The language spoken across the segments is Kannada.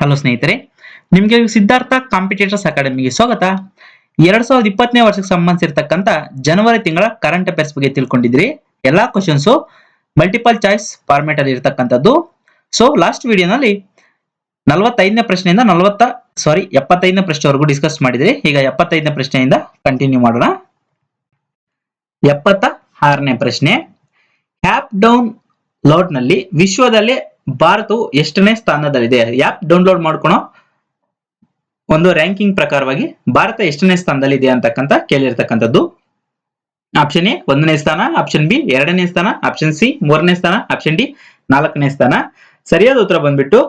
ಹಲೋ ಸ್ನೇಹಿತರೆ, ನಿಮಗೆ ಸಿದ್ಧಾರ್ಥ ಕಾಂಪಿಟೇಟರ್ಸ್ ಅಕಾಡೆಮಿಗೆ ಸ್ವಾಗತ. ಎರಡ್ ಸಾವಿರದ ಇಪ್ಪತ್ತನೇ ವರ್ಷಕ್ಕೆ ಸಂಬಂಧಿಸಿರ್ತಕ್ಕಂಥ ಜನವರಿ ತಿಂಗಳ ಕರೆಂಟ್ ಅಫೇರ್ಸ್ ಬಗ್ಗೆ ತಿಳ್ಕೊಂಡಿದ್ರಿ ಎಲ್ಲಾ ಕ್ವಶನ್ಸ್ ಮಲ್ಟಿಪಲ್ ಚಾಯ್ಸ್ ಫಾರ್ಮೆಟ್ ಅಲ್ಲಿ ಇರ್ತಕ್ಕಂಥದ್ದು. ಸೊ ಲಾಸ್ಟ್ ವಿಡಿಯೋನಲ್ಲಿ ನಲವತ್ತೈದನೇ ಪ್ರಶ್ನೆಯಿಂದ ನಲವತ್ತ ಸಾರಿ ಎಪ್ಪತ್ತೈದನೇ ಪ್ರಶ್ನೆವರೆಗೂ ಡಿಸ್ಕಸ್ ಮಾಡಿದ್ರಿ. ಈಗ ಎಪ್ಪತ್ತೈದನೇ ಪ್ರಶ್ನೆಯಿಂದ ಕಂಟಿನ್ಯೂ ಮಾಡೋಣ. ಎಪ್ಪತ್ತ ಆರನೇ ಪ್ರಶ್ನೆ ಆಪ್ ಡೌನ್ ಲೋಡ್ನಲ್ಲಿ ವಿಶ್ವದಲ್ಲೇ ಭಾರತವು ಎಷ್ಟನೇ ಸ್ಥಾನದಲ್ಲಿದೆ? ಆ್ಯಪ್ ಡೌನ್ಲೋಡ್ ಮಾಡ್ಕೊಳೋ ಒಂದು ರ್ಯಾಂಕಿಂಗ್ ಪ್ರಕಾರವಾಗಿ ಭಾರತ ಎಷ್ಟನೇ ಸ್ಥಾನದಲ್ಲಿದೆ ಅಂತಕ್ಕಂಥ ಕೇಳಿರ್ತಕ್ಕಂಥದ್ದು. ಆಪ್ಷನ್ ಎ ಒಂದನೇ ಸ್ಥಾನ. ಆಪ್ಷನ್ ಬಿ ಎರಡನೇ ಸ್ಥಾನ. ಆಪ್ಷನ್ ಸಿ ಮೂರನೇ ಸ್ಥಾನ. ಆಪ್ಷನ್ ಡಿ ನಾಲ್ಕನೇ ಸ್ಥಾನ. ಸರಿಯಾದ ಉತ್ತರ ಬಂದ್ಬಿಟ್ಟು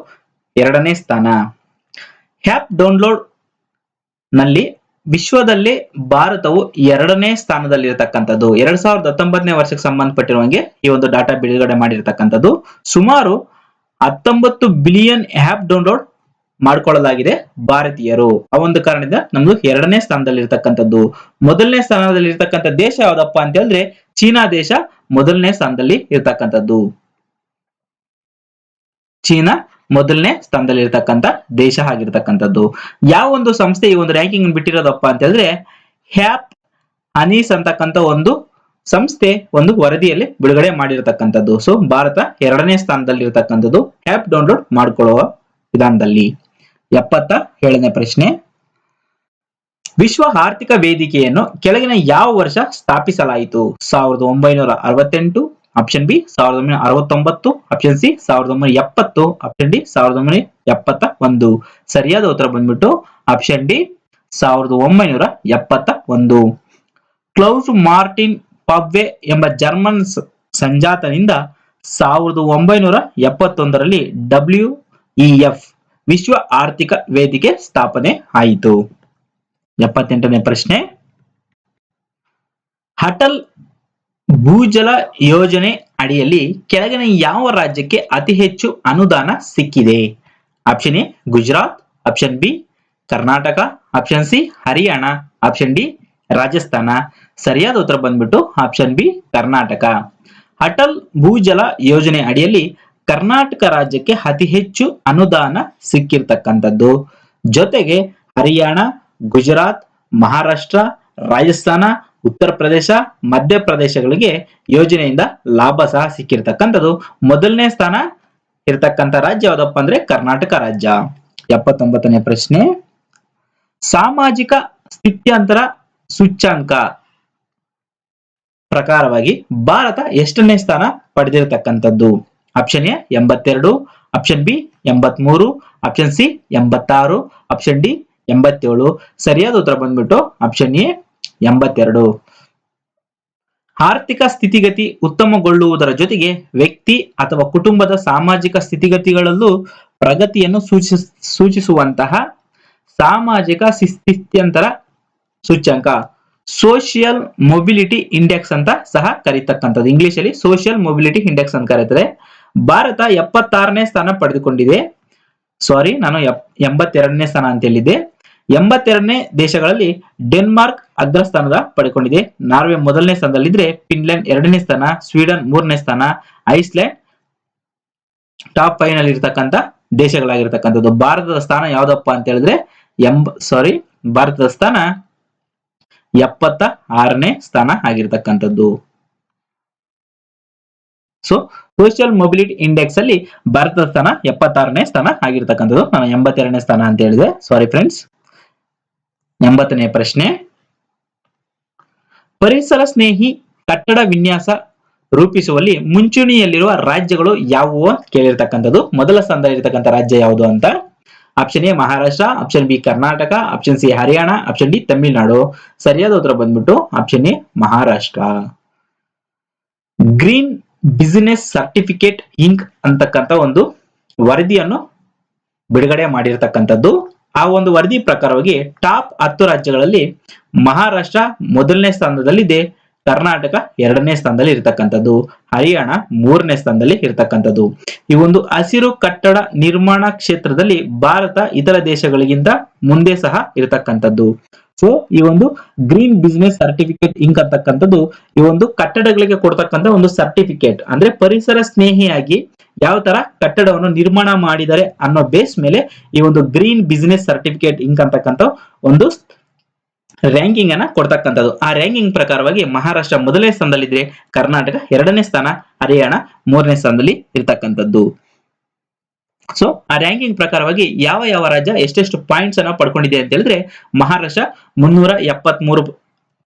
ಎರಡನೇ ಸ್ಥಾನ. ಆ್ಯಪ್ ಡೌನ್ಲೋಡ್ನಲ್ಲಿ ವಿಶ್ವದಲ್ಲಿ ಭಾರತವು ಎರಡನೇ ಸ್ಥಾನದಲ್ಲಿರತಕ್ಕಂಥದ್ದು. ಎರಡ್ ಸಾವಿರದ ಹತ್ತೊಂಬತ್ತನೇ ವರ್ಷಕ್ಕೆ ಸಂಬಂಧಪಟ್ಟಿರುವಂಗೆ ಈ ಒಂದು ಡಾಟಾ ಬಿಡುಗಡೆ ಮಾಡಿರ್ತಕ್ಕಂಥದ್ದು. ಸುಮಾರು ಹತ್ತೊಂಬತ್ತು ಬಿಲಿಯನ್ ಆಪ್ ಡೌನ್ಲೋಡ್ ಮಾಡ್ಕೊಳ್ಳಲಾಗಿದೆ ಭಾರತೀಯರು. ಆ ಒಂದು ಕಾರಣದಿಂದ ನಮ್ದು ಎರಡನೇ ಸ್ಥಾನದಲ್ಲಿ ಇರ್ತಕ್ಕಂಥದ್ದು ಮೊದಲನೇ ಸ್ಥಾನದಲ್ಲಿ ಇರ್ತಕ್ಕಂಥ ದೇಶ ಯಾವ್ದಪ್ಪ ಅಂತ ಹೇಳಿದ್ರೆ ಚೀನಾ ದೇಶ ಮೊದಲನೇ ಸ್ಥಾನದಲ್ಲಿ ಇರ್ತಕ್ಕಂಥದ್ದು. ಚೀನಾ ಮೊದಲನೇ ಸ್ಥಾನದಲ್ಲಿ ಇರ್ತಕ್ಕಂಥ ದೇಶ ಆಗಿರ್ತಕ್ಕಂಥದ್ದು. ಯಾವ ಒಂದು ಸಂಸ್ಥೆ ಈ ಒಂದು ರ್ಯಾಂಕಿಂಗ್ ಬಿಟ್ಟಿರೋದಪ್ಪ ಅಂತ ಹೇಳಿದ್ರೆ ಹ್ಯಾಪ್ ಅನೀಸ್ ಅಂತಕ್ಕಂಥ ಒಂದು ಸಂಸ್ಥೆ ಒಂದು ವರದಿಯಲ್ಲಿ ಬಿಡುಗಡೆ ಮಾಡಿರತಕ್ಕಂಥದ್ದು. ಸೊ ಭಾರತ ಎರಡನೇ ಸ್ಥಾನದಲ್ಲಿ ಇರತಕ್ಕಂಥದ್ದು ಆಪ್ ಡೌನ್ಲೋಡ್ ಮಾಡಿಕೊಳ್ಳುವ ವಿಧಾನದಲ್ಲಿ. ಎಪ್ಪತ್ತ ಏಳನೇ ಪ್ರಶ್ನೆ. ವಿಶ್ವ ಆರ್ಥಿಕ ವೇದಿಕೆಯನ್ನು ಕೆಳಗಿನ ಯಾವ ವರ್ಷ ಸ್ಥಾಪಿಸಲಾಯಿತು? ಸಾವಿರದ ಒಂಬೈನೂರ ಅರವತ್ತೆಂಟು ಆಪ್ಷನ್ ಬಿ ಸಾವಿರದ ಒಂಬೈನೂರ ಅರವತ್ತೊಂಬತ್ತು ಆಪ್ಷನ್ ಸಿ ಸಾವಿರದ ಒಂಬೈನೂರ ಎಪ್ಪತ್ತು ಆಪ್ಷನ್ ಡಿ ಸಾವಿರದ ಒಂಬೈನೂರ ಎಪ್ಪತ್ತ ಒಂದು ಸರಿಯಾದ ಉತ್ತರ ಬಂದ್ಬಿಟ್ಟು ಆಪ್ಷನ್ ಡಿ ಸಾವಿರದ ಒಂಬೈನೂರ ಎಪ್ಪತ್ತ ಒಂದು ಕ್ಲೌಸ್ ಮಾರ್ಟಿನ್ ಪಬ್ವೆ ಎಂಬ ಜರ್ಮನ್ ಸಂಜಾತನಿಂದ ಸಾವಿರದ ಒಂಬೈನೂರ ಎಪ್ಪತ್ತೊಂದರಲ್ಲಿ ಡಬ್ಲ್ಯೂ ಎಫ್ ವಿಶ್ವ ಆರ್ಥಿಕ ವೇದಿಕೆ ಸ್ಥಾಪನೆ ಆಯಿತು. ಎಪ್ಪತ್ತೆಂಟನೇ ಪ್ರಶ್ನೆ. ಅಟಲ್ ಭೂಜಲ ಯೋಜನೆ ಅಡಿಯಲ್ಲಿ ಕೆಳಗಿನ ಯಾವ ರಾಜ್ಯಕ್ಕೆ ಅತಿ ಹೆಚ್ಚು ಅನುದಾನ ಸಿಕ್ಕಿದೆ? Option A Gujarat, option B Karnataka, option C Haryana, option D Rajasthan, ಸರಿಯಾದ ಉತ್ತರ ಬಂದ್ಬಿಟ್ಟು ಆಪ್ಷನ್ ಬಿ ಕರ್ನಾಟಕ. ಅಟಲ್ ಭೂಜಲ ಯೋಜನೆ ಅಡಿಯಲ್ಲಿ ಕರ್ನಾಟಕ ರಾಜ್ಯಕ್ಕೆ ಅತಿ ಹೆಚ್ಚು ಅನುದಾನ ಸಿಕ್ಕಿರ್ತಕ್ಕಂಥದ್ದು. ಜೊತೆಗೆ ಹರಿಯಾಣ, ಗುಜರಾತ್, ಮಹಾರಾಷ್ಟ್ರ, ರಾಜಸ್ಥಾನ, ಉತ್ತರ ಪ್ರದೇಶ ಮಧ್ಯಪ್ರದೇಶಗಳಿಗೆ ಯೋಜನೆಯಿಂದ ಲಾಭ ಸಹ ಸಿಕ್ಕಿರ್ತಕ್ಕಂಥದ್ದು. ಮೊದಲನೇ ಸ್ಥಾನ ಇರ್ತಕ್ಕಂಥ ರಾಜ್ಯ ಯಾವ್ದಪ್ಪ ಅಂದ್ರೆ ಕರ್ನಾಟಕ ರಾಜ್ಯ. ಎಪ್ಪತ್ತೊಂಬತ್ತನೇ ಪ್ರಶ್ನೆ. ಸಾಮಾಜಿಕ ಸ್ಥಿತ್ಯಂತರ ಸೂಚ್ಯಂಕ ಪ್ರಕಾರವಾಗಿ ಭಾರತ ಎಷ್ಟನೇ ಸ್ಥಾನ ಪಡೆದಿರತಕ್ಕಂಥದ್ದು? ಆಪ್ಷನ್ ಎ ಎಂಬತ್ತೆರಡು ಆಪ್ಷನ್ ಬಿ ಎಂಬತ್ಮೂರು ಆಪ್ಷನ್ ಸಿ ಎಂಬತ್ತಾರು ಆಪ್ಷನ್ ಡಿ ಎಂಬತ್ತೇಳು. ಸರಿಯಾದ ಉತ್ತರ ಬಂದ್ಬಿಟ್ಟು ಆಪ್ಷನ್ ಎ ಎಂಬತ್ತೆರಡು. ಆರ್ಥಿಕ ಸ್ಥಿತಿಗತಿ ಉತ್ತಮಗೊಳ್ಳುವುದರ ಜೊತೆಗೆ ವ್ಯಕ್ತಿ ಅಥವಾ ಕುಟುಂಬದ ಸಾಮಾಜಿಕ ಸ್ಥಿತಿಗತಿಗಳಲ್ಲೂ ಪ್ರಗತಿಯನ್ನು ಸೂಚಿಸ, ಸೂಚಿಸುವಂತಹ ಸಾಮಾಜಿಕ ಸ್ಥಿತ್ಯಂತರ ಸೂಚ್ಯಂಕ ಸೋಷಿಯಲ್ ಮೊಬಿಲಿಟಿ ಇಂಡೆಕ್ಸ್ ಅಂತ ಸಹ ಕರೀತಕ್ಕಂಥದ್ದು. ಇಂಗ್ಲಿಷ್ ಅಲ್ಲಿ ಸೋಷಿಯಲ್ ಮೊಬಿಲಿಟಿ ಇಂಡೆಕ್ಸ್ ಅಂತ ಕರೀತದೆ. ಭಾರತ ಎಪ್ಪತ್ತಾರನೇ ಸ್ಥಾನ ಪಡೆದುಕೊಂಡಿದೆ. ಸಾರಿ ನಾನು ಎಂಬತ್ತೆರಡನೇ ಸ್ಥಾನ ಅಂತ ಹೇಳಿದ್ದೆ ಎಂಬತ್ತೆರಡನೇ ದೇಶಗಳಲ್ಲಿ ಡೆನ್ಮಾರ್ಕ್ ಅಗ್ರಸ್ಥಾನದ ಪಡೆದುಕೊಂಡಿದೆ. ನಾರ್ವೆ ಮೊದಲನೇ ಸ್ಥಾನದಲ್ಲಿದ್ರೆ ಫಿನ್ಲೆಂಡ್ ಎರಡನೇ ಸ್ಥಾನ, ಸ್ವೀಡನ್ ಮೂರನೇ ಸ್ಥಾನ ಐಸ್ಲ್ಯಾಂಡ್ ಟಾಪ್ ಫೈವ್ನಲ್ಲಿ ಇರ್ತಕ್ಕಂಥ ದೇಶಗಳಾಗಿರ್ತಕ್ಕಂಥದ್ದು. ಭಾರತದ ಸ್ಥಾನ ಯಾವ್ದಪ್ಪ ಅಂತ ಹೇಳಿದ್ರೆ ಎಂಬ ಸಾರಿ ಭಾರತದ ಸ್ಥಾನ ಎಪ್ಪತ್ತ ಆರನೇ ಸ್ಥಾನ ಆಗಿರ್ತಕ್ಕಂಥದ್ದು. ಸೊ ಸೋಷಿಯಲ್ ಮೊಬಿಲಿಟಿ ಇಂಡೆಕ್ಸ್ ಅಲ್ಲಿ ಭಾರತದ ಸ್ಥಾನ ಎಪ್ಪತ್ತಾರನೇ ಸ್ಥಾನ ಆಗಿರ್ತಕ್ಕಂಥದ್ದು. ನಾನು ಎಂಬತ್ತೆರಡನೇ ಸ್ಥಾನ ಅಂತ ಹೇಳಿದೆ. ಸಾರಿ ಫ್ರೆಂಡ್ಸ್ ಎಂಬತ್ತನೇ ಪ್ರಶ್ನೆ. ಪರಿಸರ ಸ್ನೇಹಿ ಕಟ್ಟಡ ವಿನ್ಯಾಸ ರೂಪಿಸುವಲ್ಲಿ ಮುಂಚೂಣಿಯಲ್ಲಿರುವ ರಾಜ್ಯಗಳು ಯಾವುವು ಕೇಳಿರ್ತಕ್ಕಂಥದ್ದು. ಮೊದಲ ಸ್ಥಾನದಲ್ಲಿರ್ತಕ್ಕಂಥ ರಾಜ್ಯ ಯಾವುದು ಅಂತ? Option A Maharashtra option B Karnataka option C Haryana option D Tamil Nadu ಸರಿಯಾದ ಉತ್ತರ ಬಂದ್ಬಿಟ್ಟು option A Maharashtra green business certificate inc ಅಂತಕ್ಕಂಥ ಒಂದು ವರದಿಯನ್ನು ಬಿಡುಗಡೆ ಮಾಡಿರ್ತಕ್ಕಂಥದ್ದು. ಆ ಒಂದು ವರದಿ ಪ್ರಕಾರವಾಗಿ ಟಾಪ್ ಹತ್ತು ರಾಜ್ಯಗಳಲ್ಲಿ ಮಹಾರಾಷ್ಟ್ರ ಮೊದಲನೇ ಸ್ಥಾನದಲ್ಲಿದೆ. ಕರ್ನಾಟಕ ಎರಡನೇ ಸ್ಥಾನದಲ್ಲಿ ಇರತಕ್ಕಂಥದ್ದು, ಹರಿಯಾಣ ಮೂರನೇ ಸ್ಥಾನದಲ್ಲಿ ಇರತಕ್ಕಂಥದ್ದು. ಈ ಒಂದು ಹಸಿರು ಕಟ್ಟಡ ನಿರ್ಮಾಣ ಕ್ಷೇತ್ರದಲ್ಲಿ ಭಾರತ ಇತರ ದೇಶಗಳಿಗಿಂತ ಮುಂದೆ ಸಹ ಇರತಕ್ಕಂಥದ್ದು. ಸೊ ಈ ಒಂದು ಗ್ರೀನ್ ಬಿಸಿನೆಸ್ ಸರ್ಟಿಫಿಕೇಟ್ ಇಂಕ್ ಅಂತಕ್ಕಂಥದ್ದು, ಈ ಒಂದು ಕಟ್ಟಡಗಳಿಗೆ ಕೊಡ್ತಕ್ಕಂಥ ಒಂದು ಸರ್ಟಿಫಿಕೇಟ್ ಅಂದ್ರೆ ಪರಿಸರ ಸ್ನೇಹಿಯಾಗಿ ಯಾವ ತರ ಕಟ್ಟಡವನ್ನು ನಿರ್ಮಾಣ ಮಾಡಿದರೆ ಅನ್ನೋ ಬೇಸ್ ಮೇಲೆ ಈ ಒಂದು ಗ್ರೀನ್ ಬಿಸಿನೆಸ್ ಸರ್ಟಿಫಿಕೇಟ್ ಇಂಕ್ ಅಂತಕ್ಕಂಥ ಒಂದು ರ್ಯಾಂಕಿಂಗ್ ಅನ್ನ ಕೊಡ್ತಕ್ಕಂಥದ್ದು. ಆ ರ್ಯಾಂಕಿಂಗ್ ಪ್ರಕಾರವಾಗಿ ಮಹಾರಾಷ್ಟ್ರ ಮೊದಲನೇ ಸ್ಥಾನದಲ್ಲಿದ್ರೆ ಕರ್ನಾಟಕ ಎರಡನೇ ಸ್ಥಾನ, ಹರಿಯಾಣ ಮೂರನೇ ಸ್ಥಾನದಲ್ಲಿ ಇರ್ತಕ್ಕಂಥದ್ದು. ಸೊ ಆ ರ್ಯಾಂಕಿಂಗ್ ಪ್ರಕಾರವಾಗಿ ಯಾವ ಯಾವ ರಾಜ್ಯ ಎಷ್ಟೆಷ್ಟು ಪಾಯಿಂಟ್ಸ್ ಅನ್ನ ಪಡ್ಕೊಂಡಿದೆ ಅಂತ ಹೇಳಿದ್ರೆ ಮಹಾರಾಷ್ಟ್ರ ಮುನ್ನೂರ ಎಪ್ಪತ್ತ್ ಮೂರು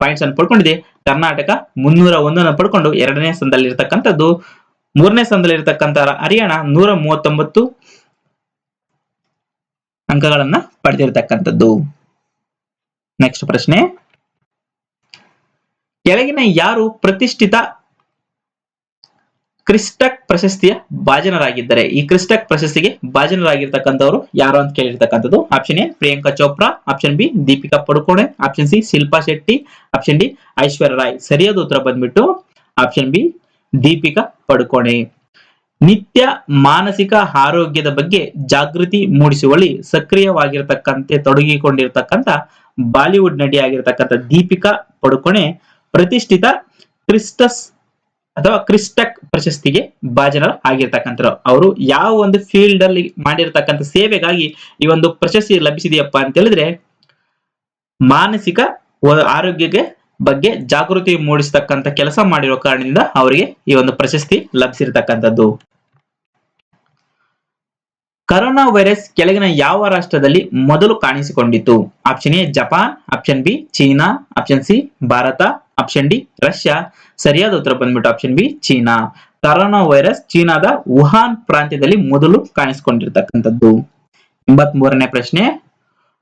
ಪಾಯಿಂಟ್ಸ್ ಅನ್ನು ಪಡ್ಕೊಂಡಿದೆ. ಕರ್ನಾಟಕ ಮುನ್ನೂರ ಒಂದನ್ನು ಪಡ್ಕೊಂಡು ಎರಡನೇ ಸ್ಥಾನದಲ್ಲಿ ಇರ್ತಕ್ಕಂಥದ್ದು ಮೂರನೇ ಸ್ಥಾನದಲ್ಲಿ ಇರ್ತಕ್ಕಂಥ ಹರಿಯಾಣ ನೂರ ಮೂವತ್ತೊಂಬತ್ತು ಅಂಕಗಳನ್ನ ಪಡೆದಿರ್ತಕ್ಕಂಥದ್ದು. ನೆಕ್ಸ್ಟ್ ಪ್ರಶ್ನೆ. ಕೆಳಗಿನ ಯಾರು ಪ್ರತಿಷ್ಠಿತ ಕ್ರಿಸ್ಟಕ್ ಪ್ರಶಸ್ತಿಯ ಭಾಜನರಾಗಿದ್ದಾರೆ? ಈ ಕ್ರಿಸ್ಟಕ್ ಪ್ರಶಸ್ತಿಗೆ ಭಾಜನರಾಗಿರ್ತಕ್ಕಂಥವ್ರು ಯಾರು ಅಂತ ಕೇಳಿರ್ತಕ್ಕಂಥದ್ದು? Option A, Priyanka Chopra. Option B, Deepika Padukone. Option C, Shilpa Shetty. Option D, Aishwarya Rai. ಸರಿಯಾದ ಉತ್ತರ ಬಂದ್ಬಿಟ್ಟು ಆಪ್ಷನ್ ಬಿ, ದೀಪಿಕಾ ಪಡುಕೋಣೆ. ನಿತ್ಯ ಮಾನಸಿಕ ಆರೋಗ್ಯದ ಬಗ್ಗೆ ಜಾಗೃತಿ ಮೂಡಿಸುವಲ್ಲಿ ಸಕ್ರಿಯವಾಗಿರ್ತಕ್ಕಂತೆ ತೊಡಗಿಕೊಂಡಿರ್ತಕ್ಕಂಥ ಬಾಲಿವುಡ್ ನಟಿ ಆಗಿರ್ತಕ್ಕಂಥ ದೀಪಿಕಾ ಪಡುಕೋಣೆ ಪ್ರತಿಷ್ಠಿತ ಕ್ರಿಸ್ಟಸ್ ಅಥವಾ ಕ್ರಿಸ್ಟಕ್ ಪ್ರಶಸ್ತಿಗೆ ಭಾಜನರು ಆಗಿರ್ತಕ್ಕಂಥರು. ಅವರು ಯಾವ ಒಂದು ಫೀಲ್ಡ್ ಅಲ್ಲಿ ಮಾಡಿರ್ತಕ್ಕಂಥ ಸೇವೆಗಾಗಿ ಈ ಒಂದು ಪ್ರಶಸ್ತಿ ಲಭಿಸಿದೆಯಪ್ಪ ಅಂತ ಹೇಳಿದ್ರೆ ಮಾನಸಿಕ ಆರೋಗ್ಯಕ್ಕೆ ಬಗ್ಗೆ ಜಾಗೃತಿ ಮೂಡಿಸತಕ್ಕಂಥ ಕೆಲಸ ಮಾಡಿರೋ ಕಾರಣದಿಂದ ಅವರಿಗೆ ಈ ಒಂದು ಪ್ರಶಸ್ತಿ ಲಭಿಸಿರ್ತಕ್ಕಂಥದ್ದು. ಕರೋನಾ ವೈರಸ್ ಕೆಳಗಿನ ಯಾವ ರಾಷ್ಟ್ರದಲ್ಲಿ ಮೊದಲು ಕಾಣಿಸಿಕೊಂಡಿತು option A Japan option B China option C Bharat. Option D Russia ಸರಿಯಾದ ಉತ್ತರ ಬಂದ್ಬಿಟ್ಟು option B China corona virus ಚೀನಾದ ವುಹಾನ್ ಪ್ರಾಂತ್ಯದಲ್ಲಿ ಮೊದಲು ಕಾಣಿಸಿಕೊಂಡಿರ್ತಕ್ಕಂಥದ್ದು. ಎಂಬತ್ ಮೂರನೇ ಪ್ರಶ್ನೆ.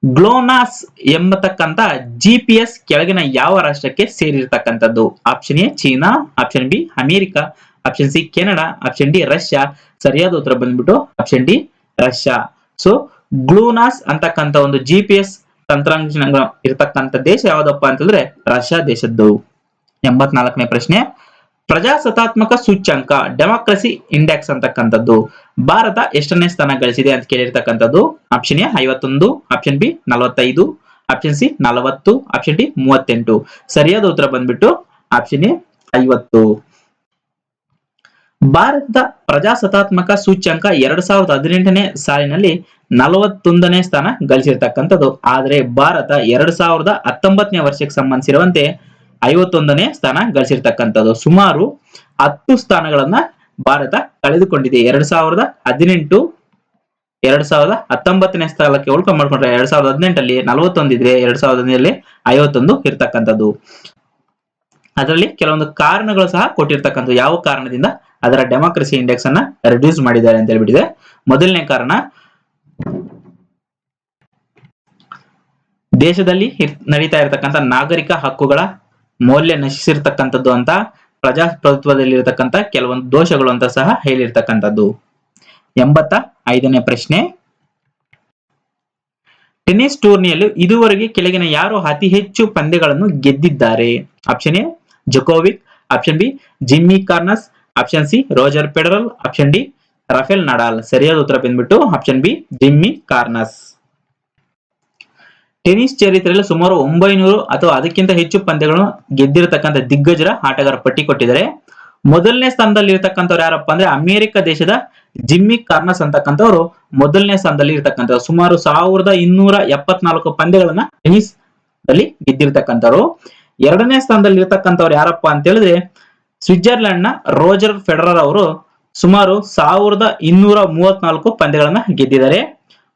ಗ್ಲೋನಾಸ್ ಎಂಬತಕ್ಕಂತ ಜಿಪಿಎಸ್ ಕೆಳಗಿನ ಯಾವ ರಾಷ್ಟ್ರಕ್ಕೆ ಸೇರಿರ್ತಕ್ಕಂಥದ್ದು? Option A China option B America option C Canada option D Russia ಸರಿಯಾದ ಉತ್ತರ ಬಂದ್ಬಿಟ್ಟು option D Russia. So GLONASS ಅಂತಕ್ಕಂಥ ಒಂದು ಜಿ ಪಿ ಎಸ್ ತಂತ್ರಾಂಶ ಇರತಕ್ಕಂಥ ದೇಶ ಯಾವ್ದಪ್ಪ ಅಂತಂದ್ರೆ ರಷ್ಯಾ ದೇಶದ್ದು. ಎಂಬತ್ನಾಲ್ಕನೇ ಪ್ರಶ್ನೆ. ಪ್ರಜಾಸತ್ತಾತ್ಮಕ ಸೂಚ್ಯಂಕ, ಡೆಮಾಕ್ರಸಿ ಇಂಡೆಕ್ಸ್ ಅಂತಕ್ಕಂಥದ್ದು. ಭಾರತ ಎಷ್ಟನೇ ಸ್ಥಾನ ಗಳಿಸಿದೆ ಅಂತ ಕೇಳಿರ್ತಕ್ಕಂಥದ್ದು. ಆಪ್ಷನ್ ಎ ಐವತ್ತೊಂದು ಆಪ್ಷನ್ ಬಿ ನಲವತ್ತೈದು ಆಪ್ಷನ್ ಸಿ ನಲವತ್ತು ಆಪ್ಷನ್ ಡಿ ಮೂವತ್ತೆಂಟು. ಸರಿಯಾದ ಉತ್ತರ ಬಂದ್ಬಿಟ್ಟು ಆಪ್ಷನ್ ಎ ಐವತ್ತು. ಭಾರತದ ಪ್ರಜಾಸತ್ತಾತ್ಮಕ ಸೂಚ್ಯಂಕ ಎರಡ್ ಸಾವಿರದ ಹದಿನೆಂಟನೇ ಸಾಲಿನಲ್ಲಿ ನಲವತ್ತೊಂದನೇ ಸ್ಥಾನ ಗಳಿಸಿರ್ತಕ್ಕಂಥದ್ದು. ಆದರೆ ಭಾರತ ಎರಡ್ ಸಾವಿರದ ಹತ್ತೊಂಬತ್ತನೇ ವರ್ಷಕ್ಕೆ ಸಂಬಂಧಿಸಿರುವಂತೆ ಐವತ್ತೊಂದನೇ ಸ್ಥಾನ ಗಳಿಸಿರ್ತಕ್ಕಂಥದ್ದು. ಸುಮಾರು ಹತ್ತು ಸ್ಥಾನಗಳನ್ನ ಭಾರತ ಕಳೆದುಕೊಂಡಿದೆ. ಎರಡ್ ಸಾವಿರದ ಹದಿನೆಂಟು, ಎರಡ್ ಸಾವಿರದ ಹತ್ತೊಂಬತ್ತನೇ ಸ್ಥಳಕ್ಕೆ ಉಳ್ಕೊಂಡ್ ಮಾಡ್ಕೊಂಡ್ರೆ ಎರಡ್ ಸಾವಿರದ ಹದಿನೆಂಟಲ್ಲಿ ನಲವತ್ತೊಂದಿದ್ರೆ ಎರಡ್ ಸಾವಿರದ ಹದಿನೇಳಲ್ಲಿ ಐವತ್ತೊಂದು ಇರ್ತಕ್ಕಂಥದ್ದು. ಅದರಲ್ಲಿ ಕೆಲವೊಂದು ಕಾರಣಗಳು ಸಹ ಕೊಟ್ಟಿರ್ತಕ್ಕಂಥದ್ದು. ಯಾವ ಕಾರಣದಿಂದ? ಅದರ ಡೆಮಾಕ್ರಸಿ ಇಂಡೆಕ್ಸ್ ಅನ್ನ ರಿಡ್ಯೂಸ್ ಮಾಡಿದ್ದಾರೆ ಅಂತ ಹೇಳ್ಬಿಟ್ಟಿದೆ. ಮೊದಲನೇ ಕಾರಣ, ದೇಶದಲ್ಲಿ ನಡೀತಾ ಇರತಕ್ಕಂಥ ನಾಗರಿಕ ಹಕ್ಕುಗಳ ಮೌಲ್ಯ ನಶಿಸಿರ್ತಕ್ಕಂಥದ್ದು ಅಂತ ಪ್ರಜಾಪ್ರಭುತ್ವದಲ್ಲಿ ಇರತಕ್ಕಂಥ ಕೆಲವೊಂದು ದೋಷಗಳು ಅಂತ ಸಹ ಹೇಳಿರ್ತಕ್ಕಂಥದ್ದು. ಎಂಬತ್ತ ಐದನೇ ಪ್ರಶ್ನೆ. ಟೆನಿಸ್ ಟೂರ್ನಿಯಲ್ಲಿ ಇದುವರೆಗೆ ಕೆಳಗಿನ ಯಾರು ಅತಿ ಹೆಚ್ಚು ಪಂದ್ಯಗಳನ್ನು ಗೆದ್ದಿದ್ದಾರೆ? Option A, Djokovic, option B, Jimmy Connors option C Roger Federer option D Rafael Nadal ಸರಿಯಾದ ಉತ್ತರ ಬಂದ್ಬಿಟ್ಟು option B Jimmy Connors tennis ಚರಿತ್ರೆಯಲ್ಲಿ ಸುಮಾರು ಒಂಬೈನೂರು ಅಥವಾ ಅದಕ್ಕಿಂತ ಹೆಚ್ಚು ಪಂದ್ಯಗಳನ್ನು ಗೆದ್ದಿರತಕ್ಕಂಥ ದಿಗ್ಗಜರ ಆಟಗಾರ ಪಟ್ಟಿ ಕೊಟ್ಟಿದ್ದಾರೆ. ಮೊದಲನೇ ಸ್ಥಾನದಲ್ಲಿ ಇರತಕ್ಕಂಥವ್ರು ಯಾರಪ್ಪ ಅಂದ್ರೆ ಅಮೆರಿಕ ದೇಶದ ಜಿಮ್ಮಿ ಕಾರ್ನಸ್ ಅಂತಕ್ಕಂಥವ್ರು. ಮೊದಲನೇ ಸ್ಥಾನದಲ್ಲಿ ಇರತಕ್ಕಂಥ ಸುಮಾರು ಸಾವಿರದ ಇನ್ನೂರ ಎಪ್ಪತ್ನಾಲ್ಕು ಪಂದ್ಯಗಳನ್ನ ಟೆನಿಸ್ ಅಲ್ಲಿ ಗೆದ್ದಿರ್ತಕ್ಕಂಥವ್ರು. ಎರಡನೇ ಸ್ಥಾನದಲ್ಲಿ ಇರತಕ್ಕಂಥವ್ರು ಯಾರಪ್ಪ ಅಂತ ಹೇಳಿದ್ರೆ ಸ್ವಿಟ್ಜರ್ಲೆಂಡ್ನ ರೋಜರ್ ಫೆಡರರ್ ಅವರು ಸುಮಾರು ಸಾವಿರದ ಇನ್ನೂರ ಮೂವತ್ನಾಲ್ಕು ಪಂದ್ಯಗಳನ್ನ ಗೆದ್ದಿದ್ದಾರೆ.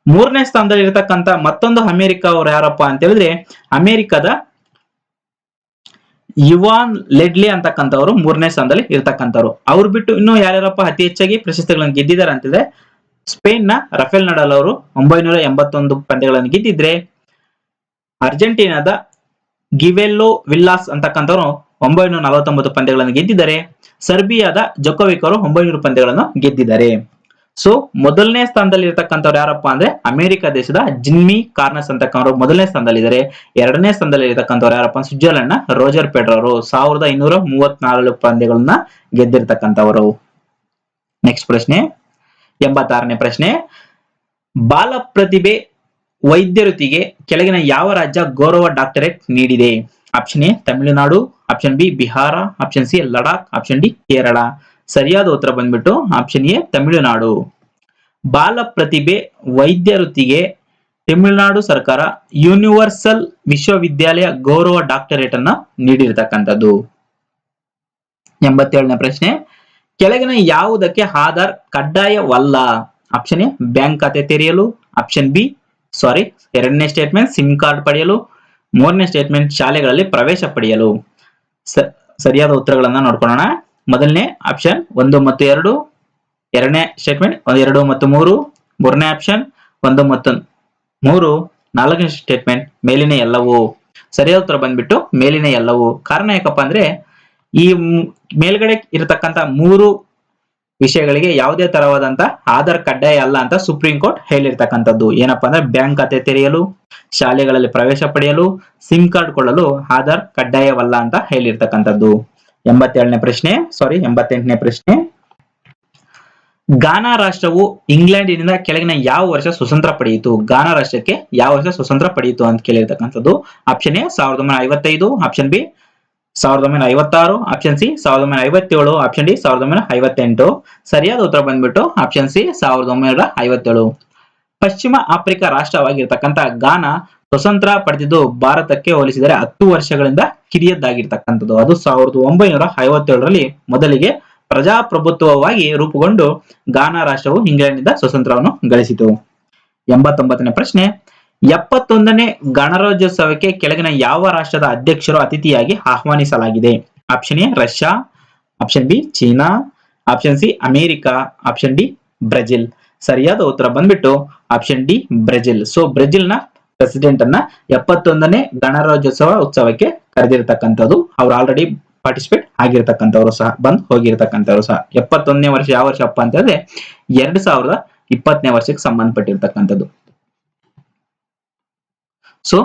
ಮೂರನೇ ಸ್ಥಾನದಲ್ಲಿ ಇರತಕ್ಕಂತ ಮತ್ತೊಂದು ಅಮೆರಿಕ ಅವರು ಯಾರಪ್ಪ ಅಂತ ಹೇಳಿದ್ರೆ, ಅಮೆರಿಕದ ಯುವಾನ್ ಲೆಡ್ಲಿ ಅಂತಕ್ಕಂಥವ್ರು ಮೂರನೇ ಸ್ಥಾನದಲ್ಲಿ ಇರ್ತಕ್ಕಂಥವ್ರು. ಅವ್ರು ಬಿಟ್ಟು ಇನ್ನೂ ಯಾರ್ಯಾರಪ್ಪ ಅತಿ ಹೆಚ್ಚಾಗಿ ಪ್ರಶಸ್ತಿಗಳನ್ನು ಗೆದ್ದಿದ್ದಾರೆ ಅಂತಿದ್ರೆ ಸ್ಪೇನ್ನ ರಫೇಲ್ ನಡಾಲ್ ಅವರು ಒಂಬೈನೂರ ಎಂಬತ್ತೊಂದು ಪಂದ್ಯಗಳನ್ನು ಗೆದ್ದಿದ್ರೆ, ಅರ್ಜೆಂಟೀನಾದ ಗಿವೆಲ್ಲೋ ವಿಲ್ಲಾಸ್ ಅಂತಕ್ಕಂಥವ್ರು ಒಂಬೈನೂರ ನಲವತ್ತೊಂಬತ್ತು ಪಂದ್ಯಗಳನ್ನು ಗೆದ್ದಿದ್ದಾರೆ. ಸರ್ಬಿಯಾದ ಜೊಕೋವಿಕ್ ಅವರು ಒಂಬೈನೂರು ಪಂದ್ಯಗಳನ್ನು ಗೆದ್ದಿದ್ದಾರೆ. ಸೊ ಮೊದಲನೇ ಸ್ಥಾನದಲ್ಲಿ ಇರತಕ್ಕಂಥವ್ರು ಯಾರಪ್ಪ ಅಂದ್ರೆ ಅಮೆರಿಕ ದೇಶದ ಜಿನ್ಮಿ ಕಾರ್ನಸ್ ಅಂತಕ್ಕಂಥವ್ರು ಮೊದಲನೇ ಸ್ಥಾನದಲ್ಲಿದ್ದಾರೆ. ಎರಡನೇ ಸ್ಥಾನದಲ್ಲಿ ಇರತಕ್ಕಂಥವ್ರು ಯಾರಪ್ಪ ಸ್ವಿಟ್ಜರ್ಲೆಂಡ್ನ ರೋಜರ್ ಪೆಡ್ರವರು ಸಾವಿರದ ಇನ್ನೂರ ಮೂವತ್ನಾಲ್ಕು ಪಂದ್ಯಗಳನ್ನ ಗೆದ್ದಿರ್ತಕ್ಕಂಥವರು. ನೆಕ್ಸ್ಟ್ ಪ್ರಶ್ನೆ, ಎಂಬತ್ತಾರನೇ ಪ್ರಶ್ನೆ. ಬಾಲ ಪ್ರತಿಭೆ ವೈದ್ಯರುತಿಗೆ ಕೆಳಗಿನ ಯಾವ ರಾಜ್ಯ ಗೌರವ ಡಾಕ್ಟರೇಟ್ ನೀಡಿದೆ? Option A Tamil Nadu option B Bihar option C Ladakh option D Kerala ಸರಿಯಾದ ಉತ್ತರ ಬಂದ್ಬಿಟ್ಟು ಆಪ್ಷನ್ ಎ ತಮಿಳುನಾಡು ಬಾಲ ಪ್ರತಿಭೆ ವೈದ್ಯ ವೃತ್ತಿಗೆ ತಮಿಳುನಾಡು ಸರ್ಕಾರ ಯೂನಿವರ್ಸಲ್ ವಿಶ್ವವಿದ್ಯಾಲಯ ಗೌರವ ಡಾಕ್ಟರೇಟ್ ಅನ್ನ ನೀಡಿರ್ತಕ್ಕಂಥದ್ದು. ಎಂಬತ್ತೇಳನೇ ಪ್ರಶ್ನೆ. ಕೆಳಗಿನ ಯಾವುದಕ್ಕೆ ಆಧಾರ್ ಕಡ್ಡಾಯವಲ್ಲ? ಆಪ್ಷನ್ ಎ ಬ್ಯಾಂಕ್ ಖಾತೆ ತೆರೆಯಲು. ಆಪ್ಷನ್ ಬಿ ಸಾರಿ ಎರಡನೇ ಸ್ಟೇಟ್ಮೆಂಟ್ ಸಿಮ್ ಕಾರ್ಡ್ ಪಡೆಯಲು. ಮೂರನೇ ಸ್ಟೇಟ್ಮೆಂಟ್ ಶಾಲೆಗಳಲ್ಲಿ ಪ್ರವೇಶ ಪಡೆಯಲು. ಸರಿಯಾದ ಉತ್ತರಗಳನ್ನ ನೋಡ್ಕೊಳ್ಳೋಣ. ಮೊದಲನೇ ಆಪ್ಷನ್ ಒಂದು ಮತ್ತು ಎರಡು, ಎರಡನೇ ಸ್ಟೇಟ್ಮೆಂಟ್ ಎರಡು ಮತ್ತು ಮೂರು, ಮೂರನೇ ಆಪ್ಷನ್ ಒಂದು ಮತ್ತು ಮೂರು, ನಾಲ್ಕನೇ ಸ್ಟೇಟ್ಮೆಂಟ್ ಮೇಲಿನ ಎಲ್ಲವೂ. ಸರಿಯಾದ ಉತ್ತರ ಬಂದ್ಬಿಟ್ಟು ಮೇಲಿನ ಎಲ್ಲವೂ. ಕಾರಣ ಯಾಕಪ್ಪ ಅಂದ್ರೆ ಈ ಮೇಲ್ಗಡೆ ಇರತಕ್ಕಂತ ಮೂರು ವಿಷಯಗಳಿಗೆ ಯಾವುದೇ ತರವಾದಂತ ಆಧಾರ್ ಕಡ್ಡಾಯ ಅಲ್ಲ ಅಂತ ಸುಪ್ರೀಂ ಕೋರ್ಟ್ ಹೇಳಿರ್ತಕ್ಕಂಥದ್ದು. ಏನಪ್ಪಾ ಅಂದ್ರೆ ಬ್ಯಾಂಕ್ ಖಾತೆ ತೆರೆಯಲು, ಶಾಲೆಗಳಲ್ಲಿ ಪ್ರವೇಶ ಪಡೆಯಲು, ಸಿಮ್ ಕಾರ್ಡ್ ಕೊಳ್ಳಲು ಆಧಾರ್ ಕಡ್ಡಾಯವಲ್ಲ ಅಂತ ಹೇಳಿರ್ತಕ್ಕಂಥದ್ದು. ಎಂಬತ್ತೇಳನೇ ಪ್ರಶ್ನೆ ಸಾರಿ ಎಂಬತ್ತೆಂಟನೇ ಪ್ರಶ್ನೆ. ಗಾನಾ ರಾಷ್ಟ್ರವು ಇಂಗ್ಲೆಂಡಿನಿಂದ ಕೆಳಗಿನ ಯಾವ ವರ್ಷ ಸ್ವತಂತ್ರ ಪಡೆಯಿತು? ಗಾನಾ ರಾಷ್ಟ್ರಕ್ಕೆ ಯಾವ ವರ್ಷ ಸ್ವತಂತ್ರ ಪಡೆಯಿತು ಅಂತ ಕೇಳಿರ್ತಕ್ಕಂಥದ್ದು. ಆಪ್ಷನ್ ಎ, ಸಾವಿರದ ಒಂಬೈನೂರ ಐವತ್ತೈದು ಆಪ್ಷನ್ ಬಿ ಸಾವಿರದ ಒಂಬೈನೂರ ಐವತ್ತಾರು ಆಪ್ಷನ್ ಸಿ ಸಾವಿರದ ಒಂಬೈನೂರ ಐವತ್ತೇಳು ಆಪ್ಷನ್ ಡಿ ಸಾವಿರದ ಒಂಬೈನೂರ ಐವತ್ತೆಂಟು. ಸರಿಯಾದ ಉತ್ತರ ಬಂದ್ಬಿಟ್ಟು ಆಪ್ಷನ್ ಸಿ ಸಾವಿರದ ಒಂಬೈನೂರ ಐವತ್ತೇಳು. ಪಶ್ಚಿಮ ಆಫ್ರಿಕಾ ರಾಷ್ಟ್ರವಾಗಿರ್ತಕ್ಕಂಥ ಗಾನ ಸ್ವತಂತ್ರ ಪಡೆದಿದ್ದು ಭಾರತಕ್ಕೆ ಹೋಲಿಸಿದರೆ ಹತ್ತು ವರ್ಷಗಳಿಂದ ಕಿರಿಯದ್ದಾಗಿರ್ತಕ್ಕಂಥದ್ದು. ಅದು ಸಾವಿರದ ಒಂಬೈನೂರ ಐವತ್ತೇಳರಲ್ಲಿ ಮೊದಲಿಗೆ ಪ್ರಜಾಪ್ರಭುತ್ವವಾಗಿ ರೂಪುಗೊಂಡು ಗಾನಾ ರಾಷ್ಟ್ರವು ಇಂಗ್ಲೆಂಡ್ನಿಂದ ಸ್ವತಂತ್ರವನ್ನು ಗಳಿಸಿತು. ಎಂಬತ್ತೊಂಬತ್ತನೇ ಪ್ರಶ್ನೆ ಎಪ್ಪತ್ತೊಂದನೇ ಗಣರಾಜ್ಯೋತ್ಸವಕ್ಕೆ ಕೆಳಗಿನ ಯಾವ ರಾಷ್ಟ್ರದ ಅಧ್ಯಕ್ಷರು ಅತಿಥಿಯಾಗಿ ಆಹ್ವಾನಿಸಲಾಗಿದೆ? Option A Russia option B China option C America option D Brazil ಸರಿಯಾದ ಉತ್ತರ ಬಂದ್ಬಿಟ್ಟು ಆಪ್ಷನ್ ಡಿ ಬ್ರೆಜಿಲ್ ಸೊ ಬ್ರೆಜಿಲ್ನ ಪ್ರೆಸಿಡೆಂಟ್ ಅನ್ನ ಎಪ್ಪತ್ತೊಂದನೇ ಗಣರಾಜ್ಯೋತ್ಸವ ಉತ್ಸವಕ್ಕೆ ಕರೆದಿರ್ತಕ್ಕಂಥದ್ದು. ಅವ್ರು ಆಲ್ರೆಡಿ ಪಾರ್ಟಿಸಿಪೇಟ್ ಆಗಿರ್ತಕ್ಕಂಥವ್ರು ಸಹ, ಬಂದ್ ಹೋಗಿರ್ತಕ್ಕಂಥವ್ರು ಸಹ. ಎಪ್ಪತ್ತೊಂದನೇ ವರ್ಷ ಯಾವ ವರ್ಷಪ್ಪ ಅಂತ ಹೇಳಿದ್ರೆ ಎರಡ್ ಸಾವಿರದ ಇಪ್ಪತ್ತನೇ ವರ್ಷಕ್ಕೆ ಸಂಬಂಧಪಟ್ಟಿರ್ತಕ್ಕಂಥದ್ದು. ಸೊ